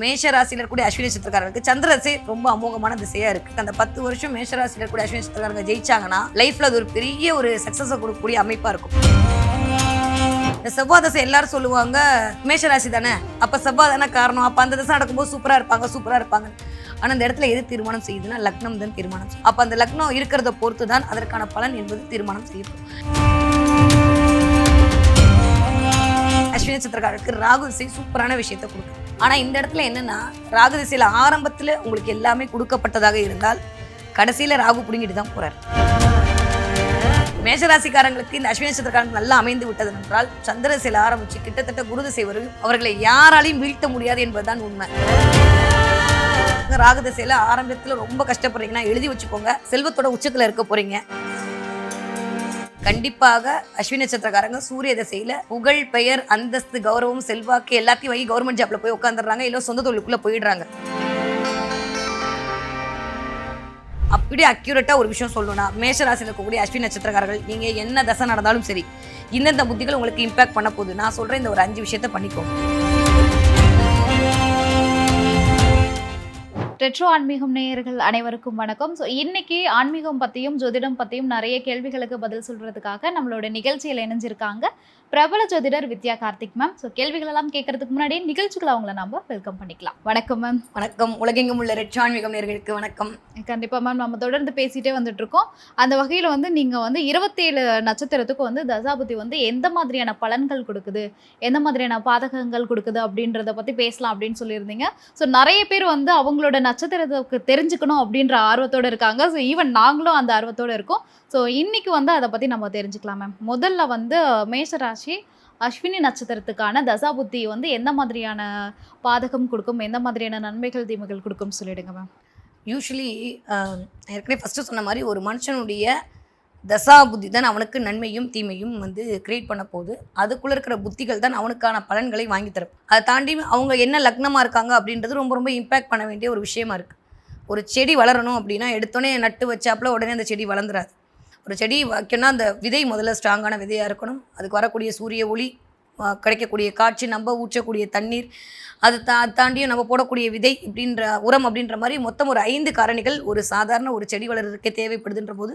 மேஷ ராசியில் இருக்கக்கூடிய அஸ்வினி நட்சத்திரக்காரர்களுக்கு சந்திர ரொம்ப அமோகமான திசையா இருக்கு. அந்த பத்து வருஷம் மேஷ ராசியில் இருக்கக்கூடிய அஸ்வினி நட்சத்திரக்காரங்க ஜெயிச்சாங்கன்னா லைஃப்ல அது ஒரு பெரிய ஒரு சக்சஸை கொடுக்கக்கூடிய அமைப்பா இருக்கும். இந்த செவ்வாய் தசை எல்லாரும் சொல்லுவாங்க மேஷ ராசி தானே அப்ப செவ்வாய் தானே காரணம். அப்ப அந்த தசை நடக்கும்போது சூப்பரா இருப்பாங்க சூப்பரா இருப்பாங்க. ஆனா இந்த இடத்துல எது தீர்மானம் செய்யுதுன்னா லக்னம் தான் தீர்மானம் செய்யும். அப்ப அந்த லக்னம் இருக்கிறத பொறுத்து தான் அதற்கான பலன் என்பது தீர்மானம் செய்யப்படும். அஸ்வினி நட்சத்திரக்காரருக்கு ராகு திசை சூப்பரான விஷயத்தை கொடுக்கும் ஆனால் இந்த இடத்துல என்னென்னா ராகு திசையில் ஆரம்பத்தில் உங்களுக்கு எல்லாமே கொடுக்கப்பட்டதாக இருந்தால் கடைசியில் ராகு பிடுங்கிட்டு தான் போகிறார் மேஷராசிக்காரங்களுக்கு இந்த அஸ்வினி நட்சத்திரக்காரங்களுக்கு நல்லா அமைந்து விட்டது என்றால் சந்திர திசையில ஆரம்பித்து கிட்டத்தட்ட குரு திசை அவர்களை யாராலையும் வீழ்த்த முடியாது என்பதுதான் உண்மை. ராகு திசையில் ஆரம்பத்தில் ரொம்ப கஷ்டப்படுறீங்கன்னா எழுதி வச்சுக்கோங்க. செல்வத்தோட உச்சத்தில் இருக்க போகிறீங்க கண்டிப்பாக அஸ்வினி நட்சத்திரக்காரங்க சூரிய திசையில புகழ் பெயர் அந்தஸ்து கௌரவம் செல்வாக்கு எல்லாத்தையும் வாங்கி கவர்மெண்ட் ஜாப்ல போய் உட்காந்துடுறாங்க இல்லை சொந்த தொழிலுக்குள்ள போயிடுறாங்க. அப்படியே அக்யூரேட்டா ஒரு விஷயம் சொல்லணும்னா மேஷராசியில் இருக்கக்கூடிய அஸ்வினி நட்சத்திரக்காரர்கள் நீங்க என்ன தசை நடந்தாலும் சரி இந்தந்த புத்திகள் உங்களுக்கு இம்பாக்ட் பண்ண போகுது. நான் சொல்றேன் இந்த ஒரு அஞ்சு விஷயத்த பண்ணிக்கோங்க. ரெட்ரோ ஆன்மீகம் நேயர்கள் அனைவருக்கும் வணக்கம். ஸோ இன்னைக்கு ஆன்மீகம் பற்றியும் ஜோதிடம் பற்றியும் நிறைய கேள்விகளுக்கு பதில் சொல்கிறதுக்காக நம்மளோட நிகழ்ச்சியில் இணைஞ்சிருக்காங்க. பிரபல ஜோதிடர் வித்யா கார்த்திக் மேம் ஸோ கேள்விகள் எல்லாம் கேட்கறதுக்கு முன்னாடி நிகழ்ச்சிகளை அவங்கள நம்ம வெல்கம் பண்ணிக்கலாம். வணக்கம் மேம் வணக்கம். உலகெங்கும் உள்ள ரெட் ஆன்மீகம் நேர்களுக்கு வணக்கம். கண்டிப்பாக மேம் நம்ம தொடர்ந்து பேசிட்டே வந்துட்டு இருக்கோம். அந்த வகையில் வந்து நீங்கள் வந்து இருபத்தேழு நட்சத்திரத்துக்கு வந்து தசாபுத்தி வந்து எந்த மாதிரியான பலன்கள் கொடுக்குது? எந்த மாதிரியான பாதகங்கள் கொடுக்குது? அப்படின்றத பற்றி பேசலாம் அப்படின்னு சொல்லியிருந்தீங்க. ஸோ நிறைய பேர் வந்து அவங்களோட நட்சத்திரத்துக்கு தெரிஞ்சுக்கணும் அப்படின்ற ஆர்வத்தோடு இருக்காங்க. ஸோ ஈவன் நாங்களும் அந்த ஆர்வத்தோடு இருக்கோம். ஸோ இன்னைக்கு வந்து அதை பற்றி நம்ம தெரிஞ்சுக்கலாம் மேம் முதல்ல வந்து மேஷராசி அஸ்வினி நட்சத்திரத்துக்கான தசாபுத்தி வந்து எந்த மாதிரியான பாதகம் கொடுக்கும் எந்த மாதிரியான நன்மைகள் தீமைகள் கொடுக்கும் சொல்லிடுங்க மேம் யூஸ்வலி ஏற்கனவே ஃபஸ்ட்டு சொன்ன மாதிரி ஒரு மனுஷனுடைய தசா புத்தி தான் அவனுக்கு நன்மையும் தீமையும் வந்து கிரியேட் பண்ண போகுது. அதுக்குள்ளே இருக்கிற புத்திகள் தான் அவனுக்கான பலன்களை வாங்கி தரும். அதை தாண்டி அவங்க என்ன லக்னமாக இருக்காங்க அப்படின்றது ரொம்ப ரொம்ப இம்பேக்ட் பண்ண வேண்டிய ஒரு விஷயமா இருக்குது ஒரு செடி வளரணும் அப்படின்னா எடுத்தோடனே நட்டு வச்சாப்புல உடனே அந்த செடி வளர்ந்துராது. ஒரு செடி வைக்கணும்னா அந்த விதை முதல்ல ஸ்ட்ராங்கான விதையாக இருக்கணும். அதுக்கு வரக்கூடிய சூரிய ஒளி கிடைக்கக்கூடிய காட்சி நம்ம ஊற்றக்கூடிய தண்ணீர் அது தா தாண்டியும் நம்ம போடக்கூடிய விதை இப்படின்ற உரம் அப்படின்ற மாதிரி மொத்தம் ஒரு ஐந்து காரணிகள் ஒரு சாதாரண ஒரு செடி வளர்றதுக்கே தேவைப்படுதுன்ற போது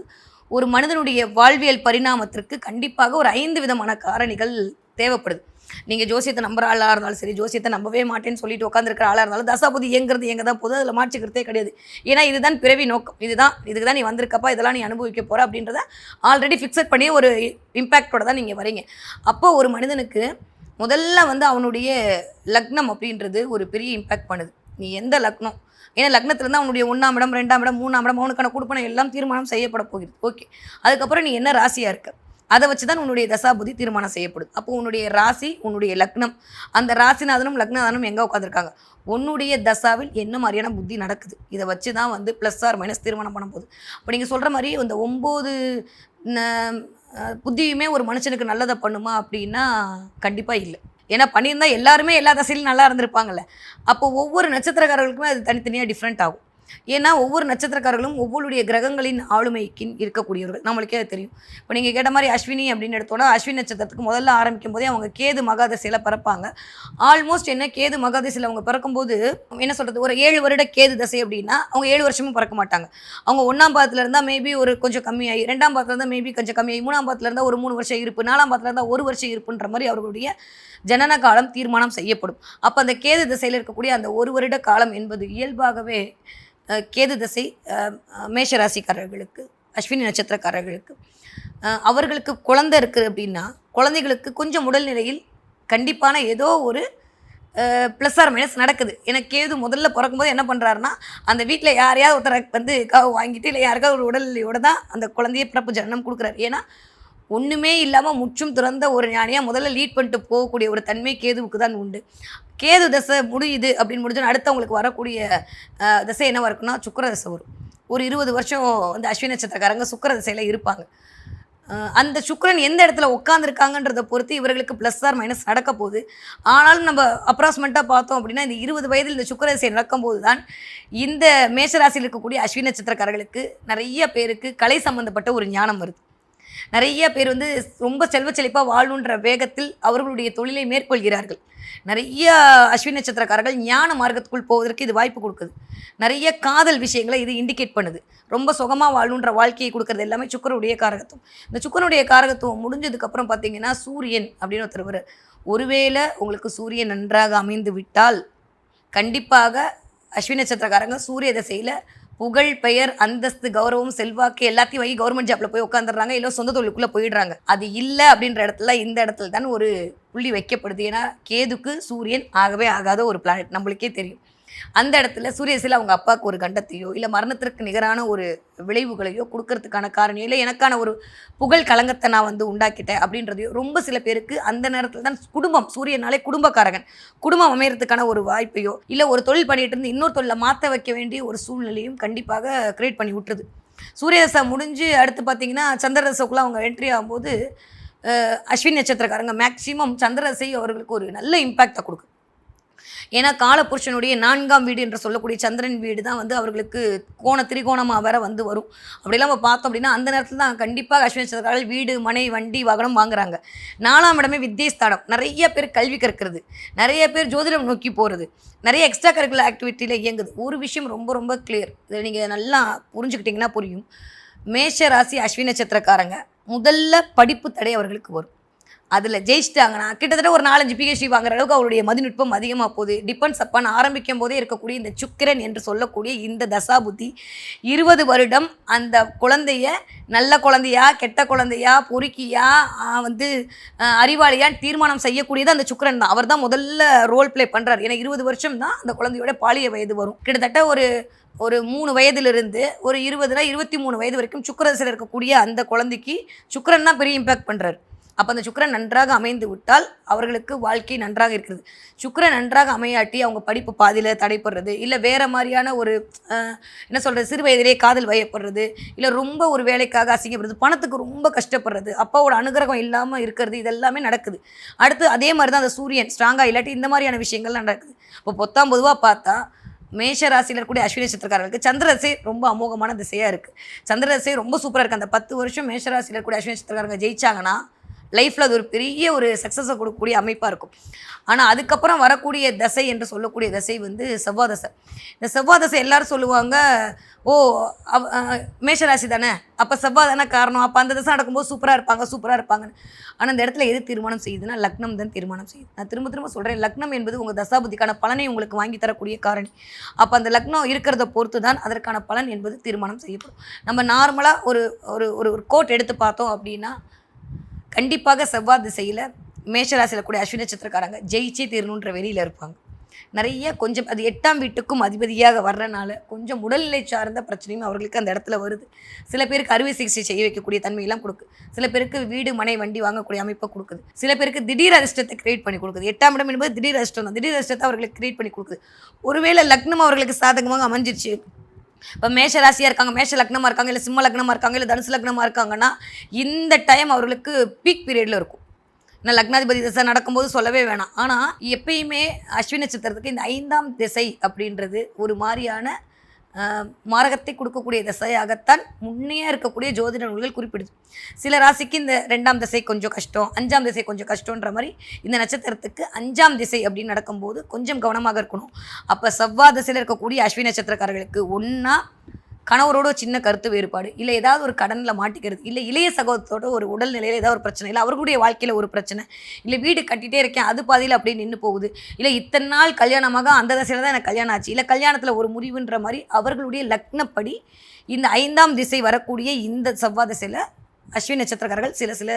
ஒரு மனிதனுடைய வாழ்வியல் பரிணாமத்திற்கு கண்டிப்பாக ஒரு ஐந்து விதமான காரணிகள் தேவைப்படுது. நீங்கள் ஜோசியத்தை நம்புற ஆளாக இருந்தாலும் சரி ஜோசியத்தை நம்பவே மாட்டேன்னு சொல்லிட்டு உட்காந்துருக்கிற ஆளாக இருந்தாலும் தசாபதி இயங்குறது எங்கே தான் போதும். அதில் மாற்றிக்கிறதே கிடையாது. ஏன்னா இதுதான் பிறவி நோக்கம். இதுதான் இதுக்கு தான் நீ வந்திருக்கப்பா இதெல்லாம் நீ அனுபவிக்க போகிற அப்படின்றத ஆல்ரெடி ஃபிக்ஸட் பண்ணி ஒரு இம்பேக்டோட தான் நீங்கள் வரீங்க. அப்போ ஒரு மனிதனுக்கு முதல்ல வந்து அவனுடைய லக்னம் அப்படின்றது ஒரு பெரிய இம்பேக்ட் பண்ணுது. நீ எந்த லக்னம்? ஏன்னா லக்னத்துலேருந்து அவனுடைய ஒன்றாம் இடம் ரெண்டாம் இடம் மூணாம் இடம் அவனுக்கான கொடுப்பனை எல்லாம் தீர்மானம் செய்யப்பட போகிறது. ஓகே அதுக்கப்புறம் நீ என்ன ராசியாக இருக்க? அதை வச்சு தான் உன்னுடைய தசாபுதி தீர்மானம் செய்யப்படுது அப்போ உன்னுடைய ராசி உன்னுடைய லக்னம் அந்த ராசிநாதனும் லக்னநாதனும் எங்கே உட்காந்துருக்காங்க உன்னுடைய தசாவில் என்ன மாதிரியான புத்தி நடக்குது? இதை வச்சு தான் வந்து ப்ளஸ் ஆர் மைனஸ் தீர்மானம் பண்ண போகுது. அப்போ நீங்கள் சொல்கிற மாதிரி இந்த ஒம்பது புத்தியுமே ஒரு மனுஷனுக்கு நல்லதை பண்ணுமா அப்படின்னா கண்டிப்பாக இல்லை. ஏன்னா பண்ணியிருந்தால் எல்லாருமே எல்லா தசையிலும் நல்லா இருந்திருப்பாங்கல்ல. அப்போ ஒவ்வொரு நட்சத்திரக்காரர்களுக்குமே அது தனித்தனியாக டிஃப்ரெண்ட் ஆகும். ஏன்னா ஒவ்வொரு நட்சத்திரக்காரர்களும் ஒவ்வொருடைய கிரகங்களின் ஆளுமைக்கு இருக்கக்கூடியவர்கள். நம்மளுக்கே அது தெரியும். இப்போ நீங்கள் கேட்ட மாதிரி அஸ்வினி அப்படின்னு எடுத்தோன்னா அஸ்வினி நட்சத்திரத்துக்கு முதல்ல ஆரம்பிக்கும் போதே அவங்க கேது மகாதசையில் பிறப்பாங்க. ஆல்மோஸ்ட் என்ன? கேது மகாதசையில் அவங்க பிறக்கும்போது என்ன சொல்கிறது ஒரு ஏழு வருட கேது தசை அப்படின்னா அவங்க ஏழு வருஷமும் பிறக்க மாட்டாங்க. அவங்க ஒன்றாம் பாதத்தில் இருந்தால் மேபி ஒரு கொஞ்சம் கம்மியாகி ரெண்டாம் பாதத்தில் இருந்தால் மேபி கொஞ்சம் கம்மியாகி மூணாம் பாதத்தில் இருந்தால் ஒரு மூணு வருஷம் இருப்பு நாலாம் பாதத்தில் இருந்தால் ஒரு வருஷம் இருப்புன்ற மாதிரி அவர்களுடைய ஜனன காலம் தீர்மானம் செய்யப்படும். அப்போ அந்த கேது திசையில் இருக்கக்கூடிய அந்த ஒரு வருட காலம் என்பது இயல்பாகவே கேது தசை மேஷராசிக்காரர்களுக்கு அஸ்வினி நட்சத்திரக்காரர்களுக்கு. அவர்களுக்கு குழந்தை இருக்குது அப்படின்னா குழந்தைகளுக்கு கொஞ்சம் உடல்நிலையில் கண்டிப்பான ஏதோ ஒரு ப்ளஸ் ஆர் மைனஸ் நடக்குது. ஏன்னா கேது முதல்ல பிறக்கும்போது என்ன பண்ணுறாருன்னா அந்த வீட்டில் யாரையாவது ஒருத்தரை வந்து வாங்கிட்டு இல்லை யாருக்காவது ஒரு உடல்நிலையோடு தான் அந்த குழந்தைய பிறப்பு ஜனனம் கொடுக்குறாரு. ஏன்னா ஒன்றுமே இல்லாமல் முற்றும் துறந்த ஒரு ஞானியாக முதல்ல லீட் பண்ணிட்டு போகக்கூடிய ஒரு தன்மை கேதுவுக்கு தான் உண்டு. கேது தசை முடியுது அப்படின்னு முடிஞ்சோன்னா அடுத்தவங்களுக்கு வரக்கூடிய தசை என்னவா இருக்குன்னா சுக்கர தசை வரும். ஒரு இருபது வருஷம் வந்து அஸ்வினி நட்சத்திரக்காரங்க சுக்கிர தசையில் இருப்பாங்க. அந்த சுக்கரன் எந்த இடத்துல உட்காந்துருக்காங்கன்றதை பொறுத்து இவர்களுக்கு ப்ளஸ் ஆர் மைனஸ் நடக்க போகுது. ஆனாலும் நம்ம அப்ராக்சிமேட்டாக பார்த்தோம் அப்படின்னா இந்த இருபது வயதில் இந்த சுக்கர தசை நடக்கும்போது தான் இந்த மேஷராசியில் இருக்கக்கூடிய அஸ்வினி நட்சத்திரக்காரர்களுக்கு நிறைய பேருக்கு கலை சம்மந்தப்பட்ட ஒரு ஞானம் வருது. நிறைய பேர் வந்து ரொம்ப செல்வ செழிப்பாக வாழணுன்ற வேகத்தில் அவர்களுடைய தொழிலை மேற்கொள்கிறார்கள். நிறைய அஸ்வின் நட்சத்திரக்காரர்கள் ஞான மார்க்கத்துக்குள் போவதற்கு இது வாய்ப்பு கொடுக்குது. நிறைய காதல் விஷயங்களை இது இண்டிகேட் பண்ணுது. ரொம்ப சுகமாக வாழணுன்ற வாழ்க்கையை கொடுக்கறது எல்லாமே சுக்கரனுடைய காரகத்துவம். இந்த சுக்கரனுடைய காரகத்துவம் முடிஞ்சதுக்கப்புறம் பார்த்தீங்கன்னா சூரியன் அப்படின்னு ஒருத்தர் வரு ஒருவேளை உங்களுக்கு சூரியன் நன்றாக அமைந்து விட்டால் கண்டிப்பாக அஸ்வின் நட்சத்திரக்காரங்க சூரிய திசையில் புகழ் பெயர் அந்தஸ்து கௌரவம் செல்வாக்கு எல்லாத்தையும் வாங்கி கவர்மெண்ட் ஜாப்ல போய் உட்காந்துடுறாங்க இல்லை சொந்த தொழிலுக்குள்ள போயிடுறாங்க. அது இல்லை அப்படின்ற இடத்துல இந்த இடத்துல தான் ஒரு புள்ளி வைக்கப்படுது. ஏன்னா கேதுக்கு சூரியன் ஆகவே ஆகாத ஒரு பிளானட் நம்மளுக்கே தெரியும். அந்த இடத்துல சூரிய அவங்க அப்பாவுக்கு ஒரு கண்டத்தையோ இல்லை மரணத்திற்கு நிகரான ஒரு விளைவுகளையோ கொடுக்கறதுக்கான காரணம் இல்லை எனக்கான ஒரு புகழ் கலங்கத்தை நான் வந்து உண்டாக்கிட்டேன் அப்படின்றதையோ ரொம்ப சில பேருக்கு அந்த நேரத்தில் தான் குடும்பம் சூரியனாலே குடும்பக்காரகன். குடும்பம் அமையறதுக்கான ஒரு வாய்ப்பையோ இல்லை ஒரு தொழில் பண்ணிட்டு இருந்து இன்னொரு தொழிலை மாற்ற வைக்க வேண்டிய ஒரு சூழ்நிலையும் கண்டிப்பாக கிரியேட் பண்ணி விட்டுருது. சூரிய தசை முடிஞ்சு அடுத்து பார்த்தீங்கன்னா சந்திர தசைக்குள்ள அவங்க என்ட்ரி ஆகும்போது அஸ்வின் நட்சத்திரக்காரங்க மேக்சிமம் சந்திரசை அவர்களுக்கு ஒரு நல்ல இம்பேக்டை கொடுக்கும். ஏன்னா காலபுருஷனுடைய நான்காம் வீடு என்று சொல்லக்கூடிய சந்திரன் வீடு தான் வந்து அவர்களுக்கு கோண திரிகோணமாக வேற வந்து வரும். அப்படிலாம் நம்ம பார்த்தோம் அப்படின்னா அந்த நேரத்தில் தான் கண்டிப்பாக அஸ்வினி சந்திரகாரர்கள் வீடு மனை வண்டி வாகனம் வாங்குறாங்க. நாலாம் இடமே வித்தியஸ்தானம். நிறைய பேர் கல்வி கற்கிறது. நிறைய பேர் ஜோதிடம் நோக்கி போகிறது நிறைய எக்ஸ்ட்ரா கரிக்குலர் ஆக்டிவிட்டியில் இயங்குது. ஒரு விஷயம் ரொம்ப ரொம்ப கிளியர் இதை நீங்கள் நல்லா புரிஞ்சுக்கிட்டிங்கன்னா புரியும். மேஷ ராசி அஸ்வினி நட்சத்திரக்காரங்க முதல்ல படிப்பு தடை அவர்களுக்கு வரும். அதில் ஜெயிச்சிட்டாங்கன்னா கிட்டத்தட்ட ஒரு நாலஞ்சு பிஹெச்டி வாங்குற அளவுக்கு அவருடைய மதிநுட்பம் அதிகமாக போகுது. டிபெண்ட்ஸ் அப்பான் ஆரம்பிக்கும் போதே இருக்கக்கூடிய இந்த சுக்கிரன் என்று சொல்லக்கூடிய இந்த தசாபுத்தி இருபது வருடம் அந்த குழந்தைய நல்ல குழந்தையா கெட்ட குழந்தையா பொறுக்கியா வந்து ஆ, அறிவாளியா தீர்மானம் செய்யக்கூடியது அந்த சுக்கிரன் தான். அவர் தான் முதல்ல ரோல் ப்ளே பண்ணுறார் ஏன்னா இருபது வருஷம் தான் அந்த குழந்தையோட பாலிய வயது வரும். கிட்டத்தட்ட ஒரு ஒரு மூணு வயதிலிருந்து ஒரு இருபதுல இருபத்தி மூணு வயது வரைக்கும் சுக்கரசில் இருக்கக்கூடிய அந்த குழந்தைக்கு சுக்கரன் தான் பெரிய இம்பேக்ட் பண்ணுறாரு அப்போ அந்த சுக்கிரன் நன்றாக அமைந்து விட்டால் அவர்களுக்கு வாழ்க்கை நன்றாக இருக்கிறது. சுக்கிரன் நன்றாக அமையாட்டி அவங்க படிப்பு பாதியில் தடைப்படுறது இல்லை வேறு மாதிரியான ஒரு என்ன சொல்கிறது சிறு வயதிலே காதல் வயப்படுறது இல்லை ரொம்ப ஒரு வேலைக்காக அசிங்கப்படுறது பணத்துக்கு ரொம்ப கஷ்டப்படுறது அப்பாவோட அனுகிரகம் இல்லாமல் இருக்கிறது இதெல்லாமே நடக்குது. அடுத்து அதே மாதிரி தான் அந்த சூரியன் ஸ்ட்ராங்காக இல்லாட்டி இந்த மாதிரியான விஷயங்கள்லாம் நடக்குது. இப்போ பொத்தாம் பொதுவாக பார்த்தா மேஷ ராசியில் இருக்கக்கூடிய அஸ்வினி நட்சத்திரக்காரர்களுக்கு சந்திரதசை ரொம்ப அமோகமான திசையாக இருக்குது சந்திரதசை ரொம்ப சூப்பராக இருக்குது அந்த பத்து வருஷம் மேஷ ராசியில் இருக்கக்கூடிய அஸ்வினி நட்சத்திரக்காரங்க ஜெயிச்சாங்கன்னா லைஃப்பில் அது ஒரு பெரிய ஒரு சக்ஸஸை கொடுக்கக்கூடிய அமைப்பாக இருக்கும். ஆனால் அதுக்கப்புறம் வரக்கூடிய தசை என்று சொல்லக்கூடிய தசை வந்து செவ்வாய் தசை. இந்த செவ்வாய் தசை எல்லாரும் சொல்லுவாங்க ஓ மேஷராசி தானே? அப்போ செவ்வாய் தானே காரணம்? அப்போ அந்த தசை நடக்கும்போது சூப்பராக இருப்பாங்க சூப்பராக இருப்பாங்கன்னு. ஆனால் இந்த இடத்துல எது தீர்மானம் செய்யுதுன்னா லக்னம் தான் தீர்மானம் செய்யுது. நான் திரும்ப திரும்ப சொல்கிறேன் லக்னம் என்பது உங்கள் தசாபுத்திக்கான பலனை உங்களுக்கு வாங்கி தரக்கூடிய காரணி. அப்போ அந்த லக்னம் இருக்கிறத பொறுத்து தான் அதற்கான பலன் என்பது தீர்மானம் செய்யப்படும். நம்ம நார்மலாக ஒரு ஒரு ஒரு கோட் எடுத்து பார்த்தோம் அப்படின்னா கண்டிப்பாக செவ்வாய் திசையில் மேஷராசியில் கூட அஸ்வினி நட்சத்திரக்காரங்க ஜெயிச்சே தீரணுன்ற வெளியில் இருப்பாங்க. நிறைய கொஞ்சம் அது எட்டாம் வீட்டுக்கும் அதிபதியாக வர்றனால கொஞ்சம் உடல்நிலை சார்ந்த பிரச்சனையும் அவர்களுக்கு அந்த இடத்துல வருது. சில பேருக்கு அறுவை சிகிச்சை செய்ய வைக்கக்கூடிய தன்மையெல்லாம் கொடுக்கு. சில பேருக்கு வீடு மனை வண்டி வாங்கக்கூடிய அமைப்பை கொடுக்குது. சில பேருக்கு திடீர் அதிர்ஷ்டத்தை கிரியேட் பண்ணி கொடுக்குது. எட்டாம் இடம் என்பது திடீர் அதிர்ஷ்டம் தான். திடீர் அதிர்ஷ்டத்தை அவர்களுக்கு கிரியேட் பண்ணி கொடுக்குது. ஒருவேளை லக்னம் அவர்களுக்கு சாதகமாக அமைஞ்சிருச்சு. இப்போ மேஷ ராசியாக இருக்காங்க மேஷ லக்னமாக இருக்காங்க இல்லை சிம்ம லக்னமாக இருக்காங்க இல்லை தனுசு லக்னமாக இருக்காங்கன்னா இந்த டைம் அவர்களுக்கு பீக் பீரியடில் இருக்கும். நான் லக்னாதிபதி திசை நடக்கும்போது சொல்லவே வேணாம். ஆனால் எப்பயுமே அஸ்வினி நட்சத்திரத்துக்கு இந்த ஐந்தாம் திசை அப்படின்றது ஒரு மாதிரியான மாரகத்தை கொடுக்கக்கூடிய திசையாகத்தான் முன்னையாக இருக்கக்கூடிய ஜோதிட நூல்கள் குறிப்பிடுது. சில ராசிக்கு இந்த ரெண்டாம் திசை கொஞ்சம் கஷ்டம் அஞ்சாம் திசை கொஞ்சம் கஷ்டன்ற மாதிரி இந்த நட்சத்திரத்துக்கு அஞ்சாம் திசை அப்படின்னு நடக்கும்போது கொஞ்சம் கவனமாக இருக்கணும். அப்போ செவ்வாய் திசையில் இருக்கக்கூடிய அஸ்வினி நட்சத்திரக்காரர்களுக்கு ஒன்றா கணவரோட சின்ன கருத்து வேறுபாடு இல்லை ஏதாவது ஒரு கடனில் மாட்டிக்கிறது இல்லை இளைய சகோதரத்தோட ஒரு உடல்நிலையில் ஏதாவது ஒரு பிரச்சனை இல்லை அவர்களுடைய வாழ்க்கையில் ஒரு பிரச்சனை இல்லை வீடு கட்டிகிட்டே இருக்கேன் அது பாதியில் அப்படியே நின்று போகுது இல்லை இத்தனை நாள் கல்யாணமாக அந்த தசையில் தான் எனக்கு கல்யாணம் ஆச்சு இல்லை கல்யாணத்தில் ஒரு முறிவுன்ற மாதிரி அவர்களுடைய லக்னப்படி இந்த ஐந்தாம் திசை வரக்கூடிய இந்த செவ்வாய் திசையில் அஸ்வினி நட்சத்திரக்காரர்கள் சில சில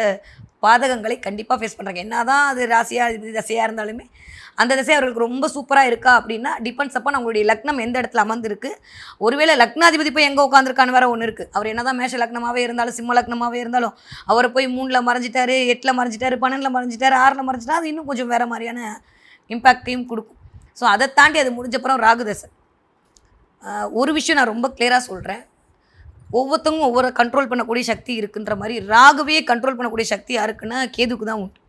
பாதகங்களை கண்டிப்பாக ஃபேஸ் பண்ணுறாங்க என்ன தான் அது ராசியாக இது தசையாக இருந்தாலுமே அந்த திசை அவர்களுக்கு ரொம்ப சூப்பராக இருக்கா அப்படின்னா டிபெண்ட்ஸ் அப்போ அவங்களுடைய லக்னம் எந்த இடத்துல அமர்ந்திருக்கு. ஒருவேளை லக்னாதிபதி போய் எங்கே உட்காந்துருக்கான்னு வேற ஒன்று இருக்குது அவர் என்னதான் மேஷ லக்னமாகவே இருந்தாலும் சிம்ம லக்னமாகவே இருந்தாலும் அவர் போய் மூணில் மறைஞ்சிட்டாரு எட்டில் மறைஞ்சிட்டாரு பன்னெண்டில் மறைஞ்சிட்டாரு ஆறில் மறைஞ்சிட்டா அது இன்னும் கொஞ்சம் வேறு மாதிரியான இம்பேக்டையும் கொடுக்கும். ஸோ அதை தாண்டி அது முடிஞ்சப்புறம் ராகுதசை. ஒரு விஷயம் நான் ரொம்ப கிளியராக சொல்கிறேன் ஒவ்வொருத்தவங்க ஒவ்வொரு கண்ட்ரோல் பண்ணக்கூடிய சக்தி இருக்குன்ற மாதிரி ராகுவே கண்ட்ரோல் பண்ணக்கூடிய சக்தி யாருக்குன்னா கேதுக்கு தான் உண்டு.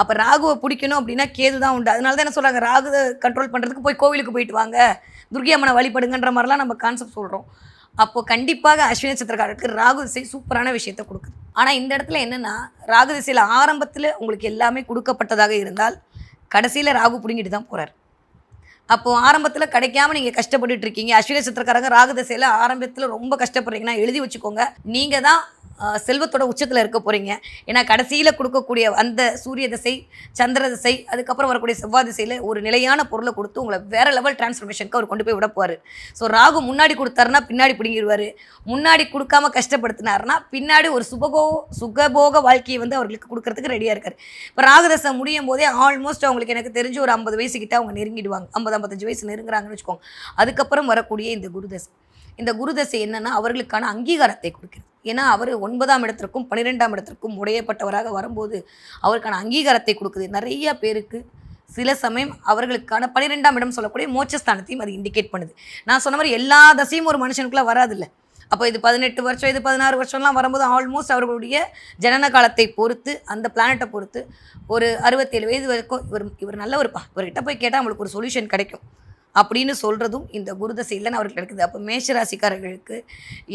அப்போ ராகுவை பிடிக்கணும் அப்படின்னா கேது தான் உண்டு. அதனால தான் என்ன சொல்கிறாங்க ராகுவை கண்ட்ரோல் பண்ணுறதுக்கு போய் கோவிலுக்கு போயிட்டு வாங்க. துர்கி அம்மனை வழிபடுங்கன்ற மாதிரிலாம் நம்ம கான்செப்ட் சொல்கிறோம் அப்போ கண்டிப்பாக அஸ்வினி நட்சத்திரக்காரருக்கு ராகு திசை சூப்பரான விஷயத்தை கொடுக்குது. ஆனால் இந்த இடத்துல என்னென்னா ராகு திசையில் ஆரம்பத்தில் உங்களுக்கு எல்லாமே கொடுக்கப்பட்டதாக இருந்தால் கடைசியில் ராகு பிடுங்கிட்டு தான் போறார். அப்போ ஆரம்பத்தில் கிடைக்காம நீங்கள் கஷ்டப்பட்டுட்டு இருக்கீங்க. அஸ்வினி நட்சத்திரக்காரங்க ராகு திசையில் ஆரம்பத்தில் ரொம்ப கஷ்டப்படுறீங்கன்னா எழுதி வச்சுக்கோங்க. நீங்கள் தான் செல்வத்தோட உச்சத்தில் இருக்க போகிறீங்க ஏன்னா கடைசியில் கொடுக்கக்கூடிய அந்த சூரிய திசை சந்திர திசை அதுக்கப்புறம் வரக்கூடிய செவ்வாய் திசையில் ஒரு நிலையான பொருளை கொடுத்து உங்களை வேற லெவல் டிரான்ஸ்ஃபர்மேஷனுக்கு அவர் கொண்டு போய் விட போவார் ஸோ ராகு முன்னாடி கொடுத்தாருன்னா பின்னாடி பிடுங்கிடுவார் முன்னாடி கொடுக்காம கஷ்டப்படுத்தினாருன்னா பின்னாடி ஒரு சுபகோ சுகபோக வாழ்க்கையை வந்து அவர்களுக்கு கொடுக்கறதுக்கு ரெடியாக இருக்கார். இப்போ ராகுதசை முடியும் போதே ஆல்மோஸ்ட் அவங்களுக்கு எனக்கு தெரிஞ்சு ஒரு ஐம்பது வயசு கிட்ட அவங்க நெருங்கிடுவாங்க. ஐம்பது ஐம்பத்தஞ்சு வயசு நெருங்குறாங்கன்னு வச்சுக்கோங்க. அதுக்கப்புறம் வரக்கூடிய இந்த குருதசை இந்த குருதசை என்னன்னா அவர்களுக்கான அங்கீகாரத்தை கொடுக்குது ஏன்னா அவர் ஒன்பதாம் இடத்திற்கும் பன்னிரெண்டாம் இடத்திற்கும் உடையப்பட்டவராக வரும்போது அவருக்கான அங்கீகாரத்தை கொடுக்குது. நிறைய பேருக்கு சில சமயம் அவர்களுக்கான பன்னிரெண்டாம் இடம் சொல்லக்கூடிய மோட்சஸ்தானத்தையும் அது இண்டிகேட் பண்ணுது. நான் சொன்ன மாதிரி எல்லா தசையும் ஒரு மனுஷனுக்குள்ளே வராதுல்ல. அப்போ இது பதினெட்டு வருஷம் இது பதினாறு வருஷம்லாம் வரும்போது ஆல்மோஸ்ட் அவர்களுடைய ஜனன காலத்தை பொறுத்து அந்த பிளானட்டை பொறுத்து ஒரு அறுபத்தேழு வயது வரைக்கும் இவர் இவர் நல்லவருப்பா இவர்கிட்ட போய் கேட்டால் அவங்களுக்கு ஒரு சொல்யூஷன் கிடைக்கும். அப்படின்னு சொல்கிறதும் இந்த குருதசை இல்லைன்னு அவருக்கு கிடைக்குது அப்போ மேஷராசிக்காரர்களுக்கு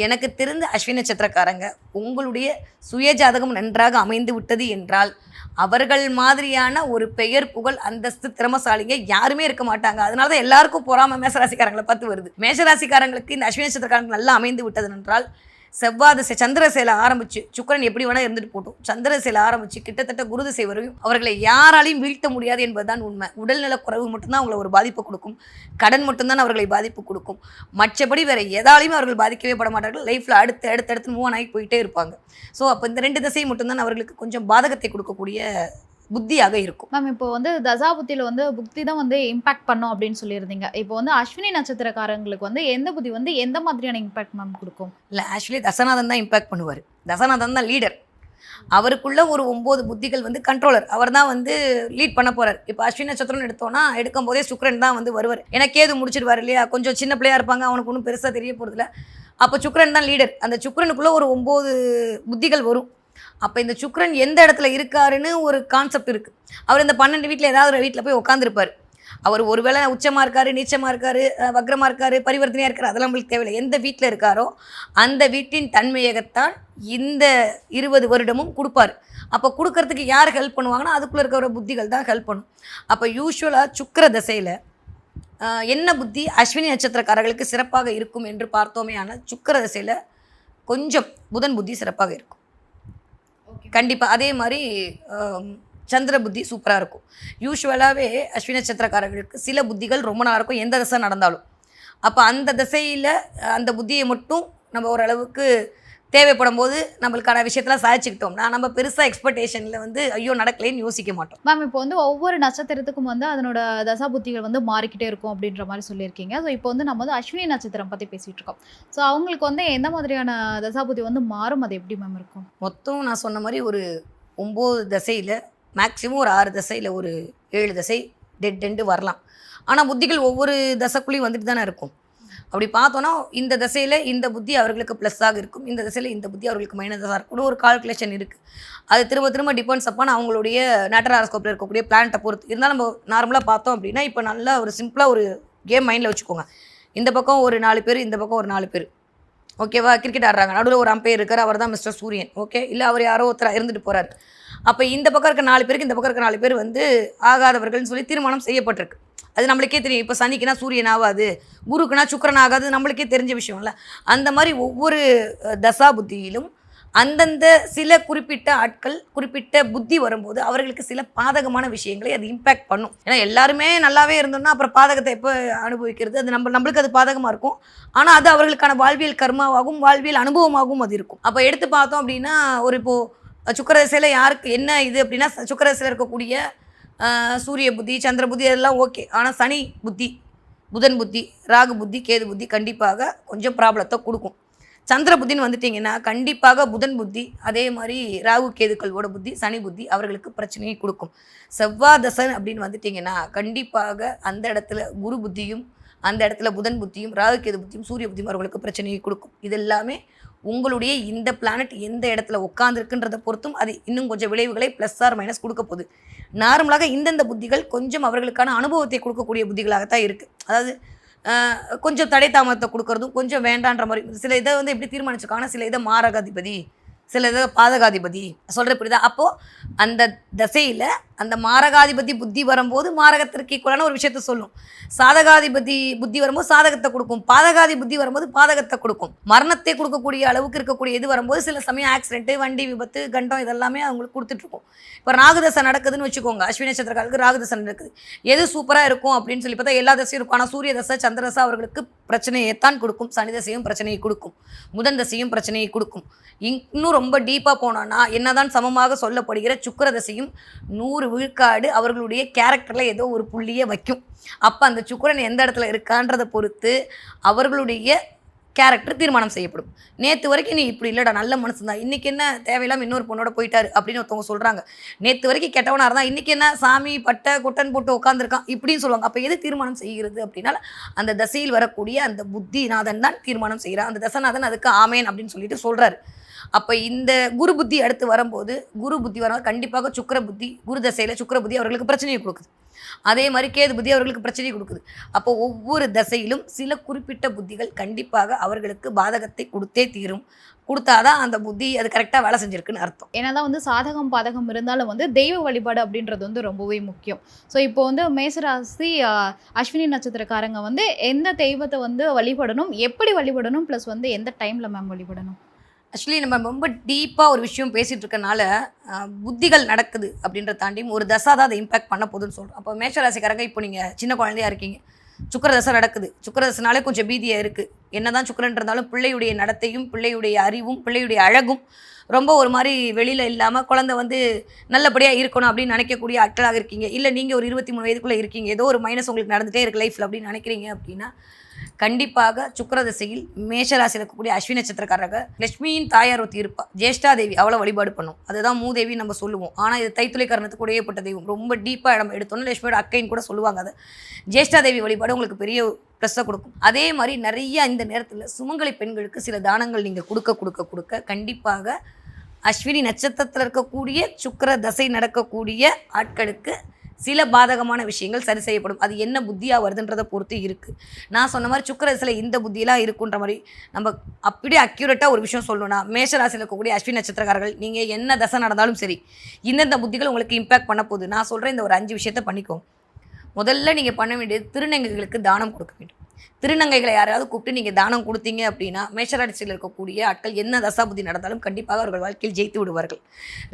எனக்கு தெரிந்த அஸ்வினி நட்சத்திரக்காரங்க உங்களுடைய சுயஜாதகம் நன்றாக அமைந்து விட்டது என்றால் அவர்கள் மாதிரியான ஒரு பெயர் புகழ் அந்தஸ்து திறமசாலிங்க யாருமே இருக்க மாட்டாங்க. அதனால தான் எல்லாருக்கும் பொறாமல் மேஷராசிக்காரங்களை பார்த்து வருது. மேஷராசிக்காரங்களுக்கு இந்த அஸ்வினி நட்சத்திரக்காரங்க நல்லா அமைந்து விட்டது என்றால் செவ்வாதசை சந்திரசேல ஆரம்பிச்சு சுக்கிரன் எப்படி வேணால் இருந்துட்டு போட்டும். சந்திரசேல ஆரம்பிச்சு கிட்டத்தட்ட குரு திசை வரையும் அவர்களை யாராலையும் வீழ்த்த முடியாது என்பதுதான் உண்மை. உடல்நல குறைவு மட்டும்தான் அவங்களை ஒரு பாதிப்பு கொடுக்கும். கடன் மட்டும்தான் அவர்களை பாதிப்பு கொடுக்கும். மற்றபடி வேற எதாலையும் அவர்கள் பாதிக்கவே பட மாட்டார்கள். லைஃப்பில் அடுத்து அடுத்து அடுத்து மூவ் ஆகி போயிட்டே இருப்பாங்க. ஸோ அப்போ இந்த ரெண்டு திசை மட்டும்தான் அவர்களுக்கு கொஞ்சம் பாதகத்தை கொடுக்கக்கூடிய புத்தியாக இருக்கும். மேம் இப்போ வந்து தசாபுத்தியில் வந்து புக்தி தான் வந்து இம்பாக்ட் பண்ணும் அப்படின்னு சொல்லியிருந்தீங்க. இப்போ வந்து அஸ்வினி நட்சத்திரக்காரங்களுக்கு வந்து எந்த புத்தி வந்து எந்த மாதிரியான இம்பாக்ட் மேம் கொடுக்கும்? இல்லை ஆக்சுவலி தசநாதன் தான் இம்பாக்ட் பண்ணுவார். தசநாதன் தான் லீடர் அவருக்குள்ள ஒரு ஒம்பது புத்திகள் வந்து கண்ட்ரோலர் அவர் தான் வந்து லீட் பண்ண போறார். இப்போ அஸ்வினி நட்சத்திரம்னு எடுத்தோம்னா எடுக்கும் போதே சுக்ரன் தான் வந்து வருவார். ஏன்னா கேது முடிச்சிருவார் இல்லையா? கொஞ்சம் சின்ன பிள்ளையா இருப்பாங்க அவனுக்கு ஒன்றும் பெருசாக தெரிய போகிறதில்ல அப்போ சுக்ரன் தான் லீடர் அந்த சுக்ரனுக்குள்ள ஒரு ஒம்பது புத்திகள் வரும். அப்போ இந்த சுக்ரன் எந்த இடத்துல இருக்காருன்னு ஒரு கான்செப்ட் இருக்குது அவர் இந்த பன்னெண்டு வீட்டில் ஏதாவது ஒரு வீட்டில் போய் உட்காந்துருப்பார் அவர் ஒருவேளை உச்சமாக இருக்காரு நீச்சமாக இருக்காரு வக்ரமாக இருக்கார் இருக்காரு பரிவர்த்தனையாக இருக்கார் அதெல்லாம் நம்மளுக்கு தேவையில்லை. எந்த வீட்டில் இருக்காரோ அந்த வீட்டின் தன்மையகத்தான் இந்த இருபது வருடமும் கொடுப்பாரு. அப்போ கொடுக்கறதுக்கு யார் ஹெல்ப் பண்ணுவாங்கன்னா அதுக்குள்ளே இருக்கிற புத்திகள் தான் ஹெல்ப் பண்ணும். அப்போ யூஸ்வலாக சுக்கிர தசையில் என்ன புத்தி? அஸ்வினி நட்சத்திரக்காரர்களுக்கு சிறப்பாக இருக்கும் என்று பார்த்தோமே ஆனால் சுக்கிர தசையில் கொஞ்சம் புதன் புத்தி சிறப்பாக இருக்கும். கண்டிப்பாக அதே மாதிரி சந்திர புத்தி சூப்பராக இருக்கும். யூஸ்வலாகவே அஸ்வின நட்சத்திரக்காரர்களுக்கு சில புத்திகள் ரொம்ப நாள் இருக்கும். எந்த திசை நடந்தாலும். அப்போ அந்த திசையில் அந்த புத்தியை மட்டும் நம்ம ஓரளவுக்கு தேவைப்படும் போது நம்மளுக்கான விஷயத்தெல்லாம் சாதிச்சுக்கிட்டோம்னா நம்ம பெருசாக எக்ஸ்பெக்டேஷனில் வந்து ஐயோ நடக்கலைன்னு யோசிக்க மாட்டோம். மேம் இப்போ வந்து ஒவ்வொரு நட்சத்திரத்துக்கும் வந்து அதனோட தசாபுத்திகள் வந்து மாறிக்கிட்டே இருக்கும் அப்படின்ற மாதிரி சொல்லியிருக்கீங்க. ஸோ இப்போ வந்து நம்ம வந்து அஸ்வினி நட்சத்திரம் பற்றி பேசிகிட்டு இருக்கோம். ஸோ அவங்களுக்கு வந்து எந்த மாதிரியான தசாபுத்தி வந்து மாறும்? அது எப்படி மேம் இருக்கும்? மொத்தம் நான் சொன்ன மாதிரி ஒரு ஒம்பது தசையில் மேக்ஸிமம் ஒரு ஆறு தசையில் ஒரு ஏழு தசை டெட் எண்டு வரலாம். ஆனால் புத்திகள் ஒவ்வொரு தசைக்குள்ளேயும் வந்துட்டு தானே இருக்கும். அப்படி பார்த்தோன்னா இந்த திசையில் இந்த புத்தி அவர்களுக்கு ப்ளஸ்ஸாக இருக்கும். இந்த தசையில் இந்த புத்தி அவர்களுக்கு மைனஸாக இருக்கும். ஒரு கால்குலேஷன் இருக்குது அது திரும்ப திரும்ப டிபெண்ட்ஸ் அப்பான் அவங்களுடைய நேட்டராஸ்கோப்பில் இருக்கக்கூடிய பிளான்ட்டை பொறுத்து. இருந்தாலும் நம்ம நார்மலாக பார்த்தோம் அப்படின்னா இப்போ நல்லா ஒரு சிம்பிளாக ஒரு கேம் மைண்டில் வச்சுக்கோங்க. இந்த பக்கம் ஒரு நாலு பேர் இந்த பக்கம் ஒரு நாலு பேர். ஓகேவா கிரிக்கெட் ஆடுறாங்க. நடுவில் ஒரு அம்பையர் இருக்கார். அவர் தான் மிஸ்டர் சூரியன். ஓகே இல்லை அவர் யாரோ ஒருத்தர் இருந்துட்டு போகிறார் அப்போ இந்த பக்கம் இருக்க நாலு பேருக்கு இந்த பக்கம் இருக்க நாலு பேர் வந்து ஆகாதவர்கள்னு சொல்லி தீர்மானம் செய்யப்பட்டிருக்கு. அது நம்மளுக்கே தெரியும். இப்போ சனிக்குனா சூரியன் ஆகாது குருக்குனா சுக்கிரன் ஆகாது நம்மளுக்கே தெரிஞ்ச விஷயம்ல அந்த மாதிரி ஒவ்வொரு தசா புத்தியிலும் அந்தந்த சில குறிப்பிட்ட ஆட்கள் குறிப்பிட்ட புத்தி வரும்போது அவர்களுக்கு சில பாதகமான விஷயங்களை அது இம்பேக்ட் பண்ணும். ஏன்னா எல்லாருமே நல்லாவே இருந்தோம்னா அப்புறம் பாதகத்தை எப்போ அனுபவிக்கிறது? அது நம்ம நம்மளுக்கு அது பாதகமாக இருக்கும். ஆனால் அது அவர்களுக்கான வாழ்வியல் கர்மாவாகவும் வாழ்வியல் அனுபவமாகவும் அது இருக்கும். அப்போ எடுத்து பார்த்தோம் அப்படின்னா ஒரு இப்போது சுக்கரதசையில் யாருக்கு என்ன இது அப்படின்னா சுக்கரதசையில் இருக்கக்கூடிய சூரிய புத்தி சந்திர புத்தி அதெல்லாம் ஓகே. ஆனால் சனி புத்தி புதன் புத்தி ராகு புத்தி கேது புத்தி கண்டிப்பாக கொஞ்சம் ப்ராப்ளத்தை கொடுக்கும். சந்திர புத்தின்னு வந்துட்டிங்கன்னா கண்டிப்பாக புதன் புத்தி அதே மாதிரி ராகு கேதுக்களோட புத்தி சனி புத்தி அவர்களுக்கு பிரச்சனையை கொடுக்கும். செவ்வாதசன் அப்படின்னு வந்துட்டிங்கன்னா கண்டிப்பாக அந்த இடத்துல குரு புத்தியும் அந்த இடத்துல புதன் புத்தியும் ராகு கேது புத்தியும் சூரிய புத்தியும் அவர்களுக்கு பிரச்சனையை கொடுக்கும். இது எல்லாமே உங்களுடைய இந்த பிளானட் எந்த இடத்துல உட்காந்துருக்குன்றதை பொறுத்தும் அது இன்னும் கொஞ்சம் விளைவுகளை ப்ளஸ் ஆர் மைனஸ் கொடுக்க போகுது. நார்மலாக இந்தந்த புத்திகள் கொஞ்சம் அவர்களுக்கான அனுபவத்தை கொடுக்கக்கூடிய புத்திகளாகத்தான் இருக்குது அதாவது கொஞ்சம் தடை தாமதத்தை கொடுக்கறதும் கொஞ்சம் வேண்டான்ற மாதிரி சில இதை வந்து எப்படி தீர்மானிச்சிருக்காங்கன்னா சில இதை மாரகாதிபதி சில இதை பாதகாதிபதி சொல்கிற புரியுதா அப்போது அந்த தசையில் அந்த மாரகாதிபதி புத்தி வரும்போது மாரகத்திற்கு ஈக்குவலான ஒரு விஷயத்த சொல்லும். சாதகாதிபதி புத்தி வரும்போது சாதகத்தை கொடுக்கும். பாதகாதி புத்தி வரும்போது பாதகத்தை கொடுக்கும். மரணத்தை கொடுக்கக்கூடிய அளவுக்கு இருக்கக்கூடிய இது வரும்போது சில சமயம் ஆக்சிடென்ட்டு வண்டி விபத்து கண்டம் இதெல்லாமே அவங்களுக்கு கொடுத்துட்ருக்கும். இப்போ ராகுதசை நடக்குதுன்னு வச்சுக்கோங்க. அஸ்வினி நட்சத்திரக்காரருக்கு ராகுதசை நடக்குது. எது சூப்பராக இருக்கும் அப்படின்னு சொல்லி பார்த்தா எல்லா தசையும் இருக்கும். ஆனால் சூரிய தசை சந்திரதசை அவர்களுக்கு பிரச்சனையை பிரச்சனையைத்தான் கொடுக்கும். சனி தசையும் பிரச்சனையை கொடுக்கும். முதன் தசையும் பிரச்சனையை கொடுக்கும். இன்னும் ரொம்ப டீப்பாக போனோன்னா என்னதான் சமமாக சொல்லப்படுகிற சுக்கர தசையும் நூறு விழுக்காடு அவர்களுடைய கேரக்டரில் ஏதோ ஒரு புள்ளியை வைக்கும். அப்போ அந்த சுக்கிரன் எந்த இடத்துல இருக்கான்றதை பொறுத்து அவர்களுடைய கேரக்டர் தீர்மானம் செய்யப்படும். நேற்று வரைக்கும் நீ இப்படி இல்லைடா நல்ல மனுஷன் தான் இன்றைக்கி என்ன தேவையில்லாமல் இன்னொரு பொண்ணோட போயிட்டாரு அப்படின்னு ஒருத்தவங்க சொல்கிறாங்க நேற்று வரைக்கும் கெட்டவனாக இருந்தால் இன்றைக்கி என்ன சாமி பட்டை குட்டன் போட்டு உட்காந்துருக்கான் இப்படின்னு சொல்லுவாங்க. அப்போ எது தீர்மானம் செய்கிறது அப்படின்னா அந்த தசையில் வரக்கூடிய அந்த புத்திநாதன் தான் தீர்மானம் செய்கிறான் அந்த தசநாதன் அதுக்கு ஆமேன் அப்படின்னு சொல்லிட்டு சொல்கிறாரு அப்போ இந்த குரு புத்தி அடுத்து வரும்போது குரு புத்தி வரும் கண்டிப்பாக சுக்கிர புத்தி குரு தசையில் சுக்கர புத்தி அவர்களுக்கு பிரச்சனையை கொடுக்குது. அதே மாதிரி கேது புத்தி அவர்களுக்கு பிரச்சனையை கொடுக்குது. அப்போ ஒவ்வொரு தசையிலும் சில குறிப்பிட்ட புத்திகள் கண்டிப்பாக அவர்களுக்கு பாதகத்தை கொடுத்தே தீரும். கொடுத்தாதான் அந்த புத்தி அது கரெக்டாக வேலை செஞ்சிருக்குன்னு அர்த்தம். என்னதான் வந்து சாதகம் பாதகம் இருந்தாலும் வந்து தெய்வ வழிபாடு அப்படின்றது வந்து ரொம்பவே முக்கியம். ஸோ இப்போ வந்து மேசராசி அஸ்வினி நட்சத்திரக்காரங்க வந்து எந்த தெய்வத்தை வந்து வழிபடணும் எப்படி வழிபடணும் ப்ளஸ் வந்து எந்த டைமில் மேம் வழிபடணும்? ஆக்சுவலி நம்ம ரொம்ப டீப்பாக ஒரு விஷயம் பேசிகிட்டு இருக்கனால புத்திகள் நடக்குது அப்படின்ற தாண்டியும் ஒரு தசா தான் அதை இம்பாக்ட் பண்ண போதுன்னு சொல்கிறோம் அப்போ மேஷராசிக்காரங்க இப்போ நீங்கள் சின்ன குழந்தையா இருக்கீங்க. சுக்கர தசை நடக்குது. சுக்கர தசைனாலே கொஞ்சம் பீதியாக இருக்குது என்னதான் சுக்கரன் இருந்தாலும் பிள்ளையுடைய நடத்தையும் பிள்ளையுடைய அறிவும் பிள்ளையுடைய அழகும் ரொம்ப ஒரு மாதிரி வெளியில் இல்லாமல் குழந்தை வந்து நல்லபடியாக இருக்கணும் அப்படின்னு நினைக்கக்கூடிய ஆட்களாக இருக்கீங்க. இல்லை நீங்கள் ஒரு இருபத்தி மூணு வயதுக்குள்ளே இருக்கீங்க. ஏதோ ஒரு மைனஸ் உங்களுக்கு நடந்துகிட்டே இருக்கு லைஃப்பில் அப்படின்னு நினைக்கிறீங்க அப்படின்னா கண்டிப்பாக சுக்கிர திசையில் மேஷராசியில் இருக்கக்கூடிய அஸ்வினி நட்சத்திரக்காரங்க லட்சுமியின் தாயார் ஒருத்தி இருப்பா. ஜேஷ்டா தேவி அவளை வழிபாடு பண்ணும். அதுதான் மூதேவி நம்ம சொல்லுவோம். ஆனால் இது தைத்துளை கரணத்துக்கு உடையப்பட்ட தெய்வம் ரொம்ப டீப்பாக நம்ம எடுத்தோம்னா லட்சுமியோட அக்கைன்னு கூட சொல்லுவாங்க அதை. ஜேஷ்டா தேவி வழிபாடு உங்களுக்கு பெரிய ப்ளஸ்ஸை கொடுக்கும். அதே மாதிரி நிறைய இந்த நேரத்தில் சுமங்கலி பெண்களுக்கு சில தானங்கள் நீங்கள் கொடுக்க கொடுக்க கொடுக்க கண்டிப்பாக அஸ்வினி நட்சத்திரத்தில் இருக்கக்கூடிய சுக்கர தசை நடக்கக்கூடிய ஆட்களுக்கு சில பாதகமான விஷயங்கள் சரி செய்யப்படும். அது என்ன புத்தியாக வருதுன்றதை பொறுத்து இருக்குது நான் சொன்ன மாதிரி சுக்கிர இந்த புத்தியெல்லாம் இருக்குன்ற மாதிரி நம்ம அப்படியே அக்யூரேட்டாக ஒரு விஷயம் சொல்லணும்னா மேஷராசியில் இருக்கக்கூடிய அஸ்வின் நட்சத்திரக்காரர்கள் நீங்கள் என்ன தசை நடந்தாலும் சரி இந்தந்த புத்திகள் உங்களுக்கு இம்பாக்ட் பண்ண போகுது. நான் சொல்கிறேன் இந்த ஒரு அஞ்சு விஷயத்தை பண்ணிக்கோங்க. முதல்ல நீங்கள் பண்ண வேண்டியது திருநங்கைகளுக்கு தானம் கொடுக்க வேண்டும். திருநங்கைகளை யாராவது கூப்பிட்டு நீங்கள் தானம் கொடுத்தீங்க அப்படின்னா மேஷராட்சியில் இருக்கக்கூடிய ஆட்கள் என்ன தசாபுத்தி நடந்தாலும் கண்டிப்பாக அவர்கள் வாழ்க்கையில் ஜெயித்து விடுவார்கள்.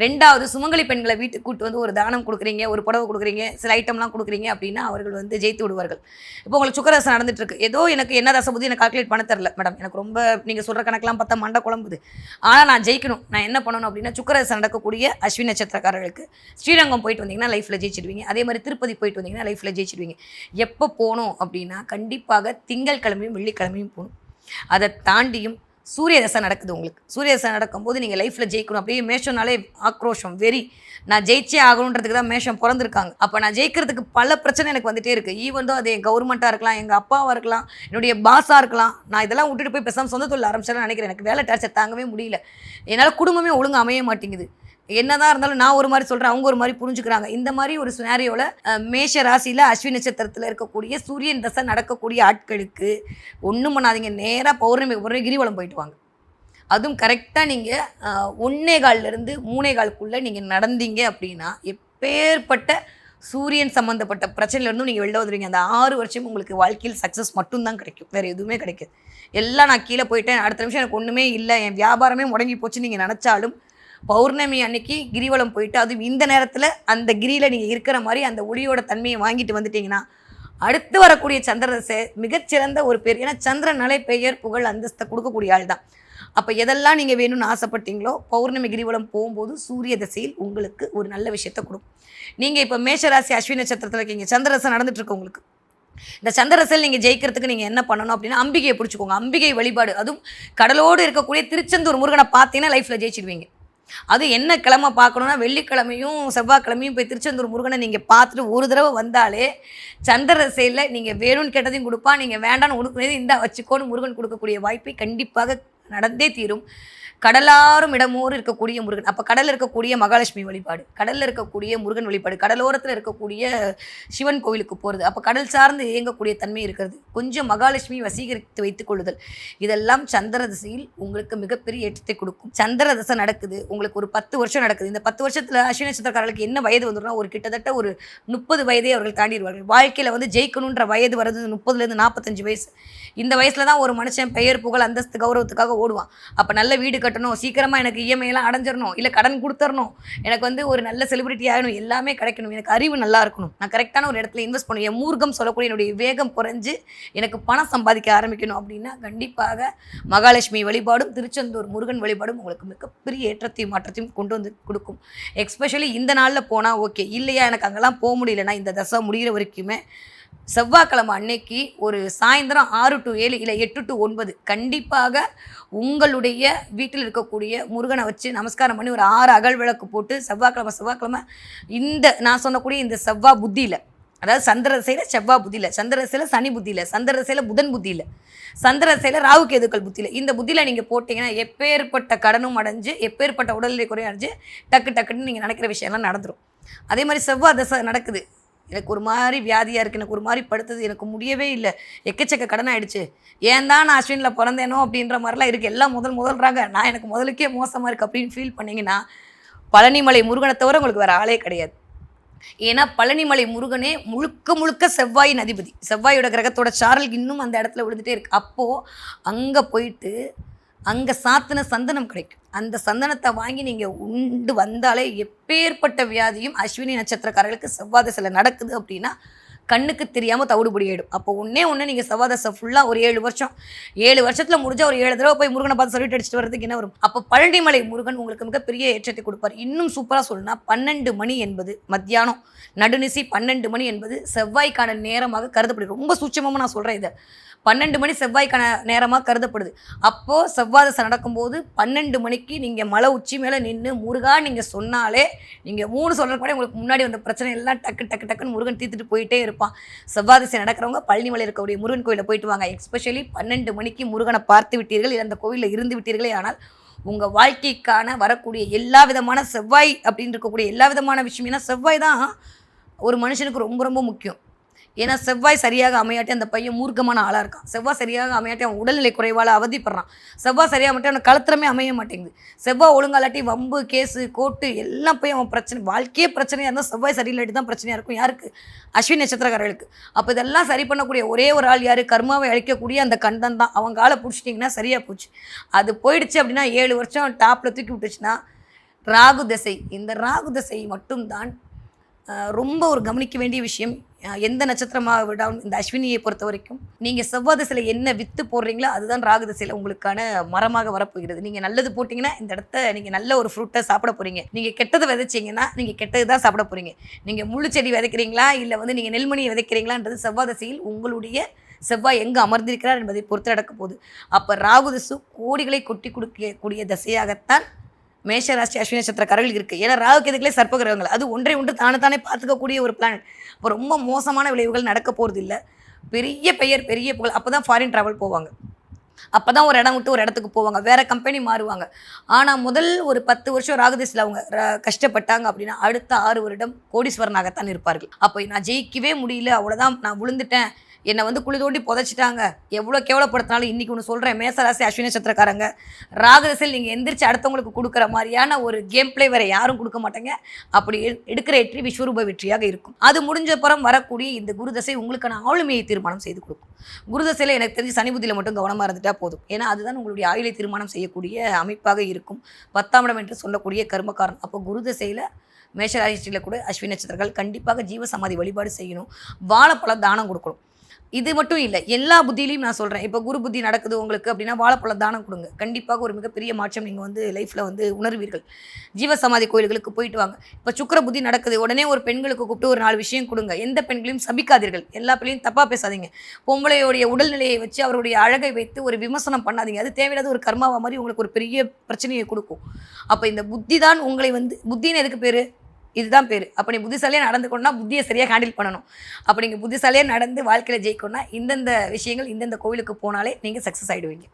ரெண்டாவது சுமங்கலி பெண்களை வீட்டுக்கு கூட்டு வந்து ஒரு தானம் கொடுக்குறீங்க ஒரு புடவை கொடுக்குறீங்க சில ஐட்டம்லாம் கொடுக்குறீங்க அப்படின்னா அவர்கள் வந்து ஜெயித்து விடுவார்கள். இப்போ உங்களுக்கு சுக்கரசம் நடந்துட்டுருக்கு ஏதோ எனக்கு என்ன தசாபுதி எனக்கு கால்குலேட் பண்ண தெரில மேடம் எனக்கு ரொம்ப நீங்கள் சொல்கிற கணக்கெலாம் பார்த்தா மண்டை குழம்புது. ஆனால் நான் ஜெயிக்கணும். நான் என்ன பண்ணணும் அப்படின்னா சுக்கரசம் நடக்கக்கூடிய அஸ்வின் நட்சத்திரக்காரர்களுக்கு ஸ்ரீரங்கம் போயிட்டு வந்தீங்கன்னா லைஃப்பில் ஜெயிச்சிடுவீங்க. அதே மாதிரி திருப்பதி போயிட்டு வந்தீங்கன்னா லைஃப்பில் ஜெயிச்சிடுவீங்க. எப்போ போகணும் அப்படின்னா கண்டிப்பாக திங்கட்கிழமையும் வெள்ளிக்கிழமையும் போகணும். அதை தாண்டியும் சூரிய தசை நடக்குது உங்களுக்கு. சூரிய தசை நடக்கும்போது நீங்கள் லைஃப்பில் ஜெயிக்கணும். அப்படியே மேஷம்னாலே ஆக்ரோஷம் வெறி. நான் ஜெயிச்சே ஆகணுன்றதுக்கு தான் மேஷம் பிறந்திருக்காங்க. அப்போ நான் ஜெயிக்கிறதுக்கு பல பிரச்சனை எனக்கு வந்துட்டே இருக்குது ஈவன் அது என் கவர்மெண்ட்டாக இருக்கலாம் எங்கள் அப்பாவாக இருக்கலாம் என்னுடைய பாஸாக இருக்கலாம் நான் இதெல்லாம் விட்டுட்டு போய் பேசாமல் சொந்த தொழில் ஆரம்பிச்சாலும் நினைக்கிறேன். எனக்கு வேலை டார்ச்சர் தாங்கவே முடியல. என்னால் குடும்பமே ஒழுங்கு அமைய மாட்டேங்குது. என்னதான் இருந்தாலும் நான் ஒரு மாதிரி சொல்கிறேன் அவங்க ஒரு மாதிரி புரிஞ்சுக்கிறாங்க. இந்த மாதிரி ஒரு சுனாரியோவில் மேஷ ராசியில் அஸ்வினி நட்சத்திரத்தில் இருக்கக்கூடிய சூரியன் தசை நடக்கக்கூடிய ஆட்களுக்கு ஒன்றும் பண்ணாதீங்க. நேராக பௌர்ணமி பௌர்ணமி கிரிவலம் போயிட்டு வாங்க. அதுவும் கரெக்டாக நீங்கள் ஒன்னே கால்லேருந்து மூணே காலுக்குள்ளே நீங்கள் நடந்தீங்க அப்படின்னா எப்பேற்பட்ட சூரியன் சம்மந்தப்பட்ட பிரச்சனையிலேருந்தும் நீங்கள் வெளில வந்துடுவீங்க அந்த ஆறு வருஷம் உங்களுக்கு வாழ்க்கையில் சக்ஸஸ் மட்டும்தான் கிடைக்கும். வேறு எதுவுமே கிடைக்காது. எல்லாம் நான் கீழே போயிட்டேன் அடுத்த நிமிஷம் எனக்கு ஒன்றுமே இல்லை என் வியாபாரமே முடங்கி போச்சு நீங்கள் நினச்சாலும் பௌர்ணமி அன்னைக்கு கிரிவலம் போயிட்டு அதுவும் இந்த நேரத்தில் அந்த கிரியில் நீங்கள் இருக்கிற மாதிரி அந்த ஒளியோட தன்மையை வாங்கிட்டு வந்துட்டீங்கன்னா அடுத்து வரக்கூடிய சந்திரதசை மிகச்சிறந்த ஒரு பேர் ஏன்னா சந்திரனாலே பெயர் புகழ் அந்தஸ்தை கொடுக்கக்கூடிய ஆள் தான். அப்போ எதெல்லாம் நீங்கள் வேணும்னு ஆசைப்பட்டீங்களோ பௌர்ணமி கிரிவலம் போகும்போது சூரிய திசையில் உங்களுக்கு ஒரு நல்ல விஷயத்தை கொடுக்கும். நீங்கள் இப்போ மேஷராசி அஸ்வினி நட்சத்திரத்தில் இருக்கீங்க. சந்திரதசை நடந்துட்டு உங்களுக்கு. இந்த சந்திரசல் நீங்கள் ஜெயிக்கிறதுக்கு நீங்கள் என்ன பண்ணணும் அப்படின்னா அம்பிகையை பிடிச்சிக்கோங்க. அம்பிகை வழிபாடு. அதுவும் கடலோடு இருக்கக்கூடிய திருச்செந்தூர் முருகனை பார்த்தீங்கன்னா லைஃப்பில் ஜெயிச்சிடுவீங்க அது என்ன கிழமை பார்க்கணுன்னா வெள்ளிக்கிழமையும் செவ்வாய்க்கிழமையும் போய் திருச்செந்தூர் முருகனை நீங்கள் பார்த்துட்டு ஒரு தடவை வந்தாலே சந்திர சந்திரசையில் நீங்கள் வேணும்னு கேட்டதையும் கொடுப்பா நீங்கள் வேண்டாம்னு உடுக்குனது இந்த வச்சுக்கோன்னு முருகன் கொடுக்கக்கூடிய வாய்ப்பை கண்டிப்பாக நடந்தே தீரும். கடலாரும் இடமோறு இருக்கக்கூடிய முருகன். அப்போ கடலில் இருக்கக்கூடிய மகாலட்சுமி வழிபாடு கடலில் இருக்கக்கூடிய முருகன் வழிபாடு கடலோரத்தில் இருக்கக்கூடிய சிவன் கோவிலுக்கு போகிறது அப்போ கடல் சார்ந்து இயங்கக்கூடிய தன்மை இருக்கிறது. கொஞ்சம் மகாலட்சுமி வசீகரித்து வைத்துக் கொள்ளுதல். இதெல்லாம் சந்திர திசையில் உங்களுக்கு மிகப்பெரிய ஏற்றத்தை கொடுக்கும். சந்திர தசை நடக்குது உங்களுக்கு ஒரு பத்து வருஷம் நடக்குது. இந்த பத்து வருஷத்தில் அஸ்வினி நட்சத்திரக்காரர்களுக்கு என்ன வயது வந்துடும் ஒரு கிட்டத்தட்ட ஒரு முப்பது வயதே அவர்கள் தாண்டிடுவார்கள். வாழ்க்கையில் வந்து ஜெயிக்கணுன்ற வயது வர்றது முப்பதுலேருந்து நாற்பத்தஞ்சு வயசு. இந்த வயசில் தான் ஒரு மனுஷன் பெயர் புகழ் அந்தஸ்து கௌரவத்துக்காக ஓடுவான். அப்போ நல்ல வீடு கட்டு கட்டணும். சீக்கிரமாக எனக்கு இஎம்ஐலாம் அடைஞ்சிடணும் இல்லை கடன் கொடுத்துடணும் எனக்கு வந்து ஒரு நல்ல செலிபிரிட்டி ஆகணும். எல்லாமே கிடைக்கணும். எனக்கு அறிவு நல்லா இருக்கணும். நான் கரெக்டான ஒரு இடத்துல இன்வெஸ்ட் பண்ணணும். என் மூர்க்கம் சொல்லக்கூடிய என்னுடைய வேகம் குறைஞ்சு எனக்கு பணம் சம்பாதிக்க ஆரம்பிக்கணும் அப்படின்னா கண்டிப்பாக மகாலட்சுமி வழிபாடும் திருச்செந்தூர் முருகன் வழிபாடும் உங்களுக்கு மிகப்பெரிய ஏற்றத்தையும் மாற்றத்தையும் கொண்டு வந்து கொடுக்கும். எக்ஸ்பெஷலி இந்த நாளில் போனால் ஓகே இல்லையா? எனக்கு அங்கெல்லாம் போக முடியலன்னா இந்த தசை முடிகிற வரைக்குமே செவ்வாய்க்கிழமை அன்னைக்கு ஒரு சாயந்தரம் ஆறு டு ஏழு இல்லை எட்டு டு ஒன்பது கண்டிப்பாக உங்களுடைய வீட்டில் இருக்கக்கூடிய முருகனை வச்சு நமஸ்காரம் பண்ணி ஒரு ஆறு அகல் விளக்கு போட்டு செவ்வாய்க்கிழமை செவ்வாய்க்கிழமை இந்த நான் சொன்னக்கூடிய இந்த செவ்வாய் புத்தியில் அதாவது சந்திரசையில் செவ்வாய் புத்தியில் சந்திரசையில் சனி புத்தியில் சந்திரசையில் புதன் புத்தியில் சந்திர திசையில் ராகு கேதுக்கள் புத்தியில் இந்த புத்தியில் நீங்கள் போட்டிங்கன்னா எப்பேற்பட்ட கடனும் அடைஞ்சு எப்பேற்பட்ட உடல்நிலை குறையும் அடைஞ்சு டக்கு டக்குன்னு நீங்கள் நினைக்கிற விஷயம்லாம் நடந்துடும் அதே மாதிரி செவ்வாய் தசை நடக்குது. எனக்கு ஒரு மாதிரி வியாதியாக இருக்குது எனக்கு ஒரு மாதிரி படுத்தது எனக்கு முடியவே இல்லை. எக்கச்சக்க கடன் ஆகிடுச்சு ஏன் தான் நான் அஸ்வினில் பிறந்தேனோ அப்படின்ற மாதிரிலாம் இருக்குது எல்லாம் முதல் முதல்றாங்க. நான் எனக்கு முதலுக்கே மோசமாக இருக்குது அப்படின்னு ஃபீல் பண்ணிங்கன்னா பழனிமலை முருகனை தவிர உங்களுக்கு வேறு ஆளே கிடையாது. ஏன்னா பழனிமலை முருகனே முழுக்க முழுக்க செவ்வாயின் அதிபதி. செவ்வாயோட கிரகத்தோட சாரல் இன்னும் அந்த இடத்துல விழுந்துட்டே இருக்கு. அப்போது அங்கே போயிட்டு அங்கே சாத்தின சந்தனம் கிடைக்கும். அந்த சந்தனத்தை வாங்கி நீங்கள் உண்டு வந்தாலே எப்பேற்பட்ட வியாதியும் அஸ்வினி நட்சத்திரக்காரர்களுக்கு செவ்வாதசில் நடக்குது அப்படின்னா கண்ணுக்கு தெரியாமல் தவிடுபடி ஆயிடும். அப்போ ஒன்றே ஒன்று நீங்கள் செவ்வாதசை ஃபுல்லாக ஒரு ஏழு வருஷம். ஏழு வருஷத்தில் முடிஞ்சால் ஒரு ஏழு தடவை போய் முருகனை பார்த்து சொல்லிட்டு அடிச்சுட்டு வரதுக்கு என்ன வரும்? அப்போ பழனிமலை முருகன் உங்களுக்கு மிகப்பெரிய ஏற்றத்தை கொடுப்பார். இன்னும் சூப்பராக சொல்லணும்னா பன்னெண்டு மணி என்பது மத்தியானம் நடுநிசி பன்னெண்டு மணி என்பது செவ்வாய்க்கான நேரமாக கருதப்படுது ரொம்ப சூட்சமாக நான் சொல்கிறேன் இதை. பன்னெண்டு மணி செவ்வாய்க்கான நேரமாக கருதப்படுது. அப்போது செவ்வாதசை நடக்கும்போது பன்னெண்டு மணிக்கு நீங்கள் மலை உச்சி மேலே நின்று முருகா நீங்கள் சொன்னாலே நீங்கள் மூணு சொல்கிற கூட உங்களுக்கு முன்னாடி வந்த பிரச்சனை எல்லாம் டக்கு டக்கு டக்குன்னு முருகன் தீர்த்துட்டு போயிட்டே இருப்பான். செவ்வாதசை நடக்கிறவங்க பழனிமலை இருக்கக்கூடிய முருகன் கோயிலில் போயிட்டு வாங்க. எக்ஸ்பெஷலி பன்னெண்டு மணிக்கு முருகனை பார்த்து விட்டீர்கள் இல்லை அந்த கோவிலில் இருந்து விட்டீர்களே ஆனால் உங்கள் வாழ்க்கைக்கான வரக்கூடிய எல்லா விதமான செவ்வாய் அப்படின்னு இருக்கக்கூடிய எல்லா விதமான விஷயம் ஏன்னா செவ்வாய் தான் ஒரு மனுஷனுக்கு ரொம்ப ரொம்ப முக்கியம். ஏன்னா செவ்வாய் சரியாக அமையாட்டி அந்த பையன் மூர்க்கமான ஆளாக இருக்கான். செவ்வாய் சரியாக அமையாட்டி அவன் உடல்நிலை குறைவால் அவதிப்படுறான். செவ்வாய் சரியாக மட்டும் அவன் கலத்திரமே அமைய மாட்டேங்குது. செவ்வாய் ஒழுங்காலாட்டி வம்பு கேஸு கோட்டு எல்லாம் போய் அவன் பிரச்சனை வாழ்க்கையே பிரச்சனையாக இருந்தால் செவ்வாய் சரியில்லாட்டி தான் பிரச்சனையாக இருக்கும். யாருக்கு? அஸ்வின் நட்சத்திரக்காரர்களுக்கு. அப்போ இதெல்லாம் சரி பண்ணக்கூடிய ஒரே ஒரு ஆள் யார்? கர்மாவை அழிக்கக்கூடிய அந்த கண்டன் தான். அவங்க ஆளை பிடிச்சிட்டிங்கன்னா சரியாக போச்சு. அது போயிடுச்சு அப்படின்னா ஏழு வருஷம் டாப்பில் தூக்கி விட்டுச்சுன்னா ராகு திசை. இந்த ராகு திசை மட்டும்தான் ரொம்ப ஒரு கவனிக்க வேண்டிய விஷயம். எந்த நட்சத்திரமாக விடாமல் இந்த அஸ்வினியை பொறுத்த வரைக்கும் நீங்கள் செவ்வாய் திசையில் என்ன வித்து போடுறீங்களோ அதுதான் ராகு திசையில் உங்களுக்கான மரமாக வரப்போகிறது. நீங்கள் நல்லது போட்டிங்கன்னா இந்த இடத்த நீங்கள் நல்ல ஒரு ஃப்ரூட்டை சாப்பிட போகிறீங்க நீங்கள் கெட்டதை விதைச்சிங்கன்னா நீங்கள் கெட்டது தான் சாப்பிட போகிறீங்க நீங்கள் முழு செடி விதைக்கிறீங்களா? இல்லை வந்து நீங்கள் நெல்மணியை விதைக்கிறீங்களான்றது செவ்வாய் திசையில் உங்களுடைய செவ்வாய் எங்கே அமர்ந்திருக்கிறார் என்பதை பொறுத்து நடக்க போகுது. அப்போ ராகு திசு கோடிகளை கொட்டி கொடுக்கக்கூடிய திசையாகத்தான் மேஷராசி அஸ்வினி நட்சத்திரக்காரர்கள் இருக்குது ஏன்னா ராகு கேதுக்களே சர்ப்ப கிரகங்கள் அது ஒன்றை ஒன்று தானே தானே பார்த்துக்கக்கூடிய ஒரு பிளானட் இப்போ ரொம்ப மோசமான விளைவுகள் நடக்க போகிறது இல்லை. பெரிய பெயர் பெரிய புகழ். அப்போ தான் ஃபாரின் ட்ராவல் போவாங்க. அப்போ தான் ஒரு இடம் விட்டு ஒரு இடத்துக்கு போவாங்க. வேறு கம்பெனி மாறுவாங்க. ஆனால் முதல் ஒரு பத்து வருஷம் ராகுதேசில் அவங்க ர- கஷ்டப்பட்டாங்க அப்படின்னா அடுத்த ஆறு வருடம் கோடீஸ்வரனாகத்தான் இருப்பார்கள். அப்போ நான் ஜெயிக்கவே முடியல. அவ்வளோதான் நான் விழுந்துட்டேன். என்னை வந்து குழி தோண்டி புதைச்சிட்டாங்க. எவ்வளோ கேவலப்படுத்தினாலும் இன்றைக்கி ஒன்று சொல்கிறேன் மேசராசி அஸ்வினி நட்சத்திரக்காரங்க ராகதசில் நீங்கள் எந்திரிச்சு அடுத்தவங்களுக்கு கொடுக்குற மாதிரியான ஒரு கேம் பிளே வேறு யாரும் கொடுக்க மாட்டேங்க. அப்படி எடுக்கிற வெற்றி விஸ்வரூப வெற்றியாக இருக்கும். அது முடிஞ்ச அப்புறம் வரக்கூடிய இந்த குருதசை உங்களுக்கான ஆளுமையை தீர்மானம் செய்து கொடுக்கும். குருதசையில் எனக்கு தெரிஞ்சு சனி புத்தியில் மட்டும் கவனமாக இருந்துட்டால் போதும். ஏன்னா அதுதான் உங்களுடைய ஆயுளை தீர்மானம் செய்யக்கூடிய அமைப்பாக இருக்கும். பத்தாம் இடம் என்று சொல்லக்கூடிய கர்மகாரன் அப்போ குருதசையில் மேஷராசியில் கூட அஸ்வினி நட்சத்திரங்கள் கண்டிப்பாக ஜீவசமாதி வழிபாடு செய்யணும். வாழைப்பழம் தானம் கொடுக்கணும். இது மட்டும் இல்லை எல்லா புத்தியிலையும் நான் சொல்கிறேன் இப்போ குரு புத்தி நடக்குது உங்களுக்கு அப்படின்னா வாழைப்பழம் தானம் கொடுங்க. கண்டிப்பாக ஒரு மிகப்பெரிய மாற்றம் நீங்கள் வந்து லைஃப்பில் வந்து உணர்வீர்கள். ஜீவசமாதி கோயில்களுக்கு போயிட்டு வாங்க. இப்போ சுக்கிர புத்தி நடக்குது உடனே ஒரு பெண்களுக்கு கூப்பிட்டு ஒரு நாலு விஷயம் கொடுங்க. எந்த பெண்களையும் சபிக்காதீர்கள். எல்லா பிள்ளையும் தப்பாக பேசாதீங்க. பொம்பளையோடைய உடல்நிலையை வச்சு அவருடைய அழகை வைத்து ஒரு விமர்சனம் பண்ணாதீங்க. அது தேவையில்லாத ஒரு கர்மாவா மாதிரி உங்களுக்கு ஒரு பெரிய பிரச்சனையை கொடுக்கும். அப்போ இந்த புத்தி தான் உங்களை வந்து புத்தின்னு எதுக்கு பேர்? இதுதான் பேர். அப்போ நீ புத்திசாலியாக நடந்துக்கணும்னா புத்தியை சரியாக ஹேண்டில் பண்ணணும். அப்போ நீங்கள் புத்திசாலியாக நடந்து வாழ்க்கையில் ஜெயிக்கணும்னா இந்தந்த விஷயங்கள் இந்தந்த கோவிலுக்கு போனாலே நீங்கள் சக்ஸஸ் ஆகிடுவீங்க